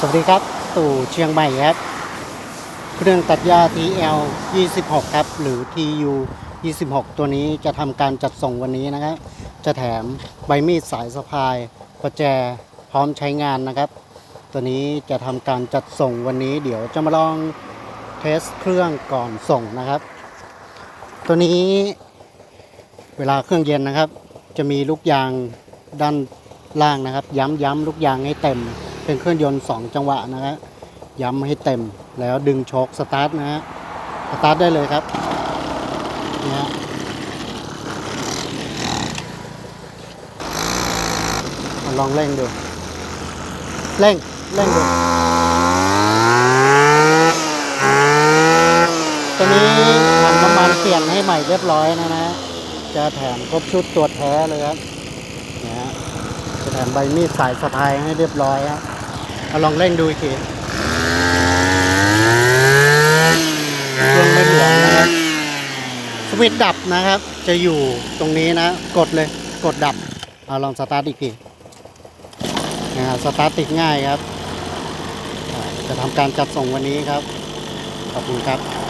สวัสดีครับ ตู่เชียงใหม่ครับ เครื่องตัดหญ้า TL 26 ครับ หรือ TU 26 ตัวนี้จะทำการจัดส่งวันนี้นะครับ จะแถมใบมีดสายสะพายประแจพร้อมใช้งานนะครับ ตัวนี้จะทำการจัดส่งวันนี้ เดี๋ยวจะมาลองเทสเครื่องก่อนส่งนะครับ ตัวนี้เวลาเครื่องเย็นนะครับ จะมีลูกยางด้านล่างนะครับ ย้ำย้ำลูกยางให้เต็ม เป็นเครื่องยนต์ 2 จังหวะนะฮะย้ำให้เต็มแล้วดึงโชคสตาร์ทนะฮะสตาร์ทได้เลยครับนี่ฮะมาลองเร่งดู เร่ง เร่งดู ตัวนี้ถังน้ำมันเปลี่ยนให้ใหม่เรียบร้อยนะนะ จะแถมครบชุดตัวแท้เลยครับเนี่ยฮะจะแถมใบมีดสายสะพายให้เรียบร้อยครับ เอาลองเร่งดูอีกทีเครื่องไม่เหลืองนะครับสวิตช์ดับนะครับ จะอยู่ตรงนี้นะ กดเลยกดดับเอาลองสตาร์ทอีกทีนะฮะสตาร์ทติดง่ายครับ จะทำการจัดส่งวันนี้ครับ ขอบคุณครับ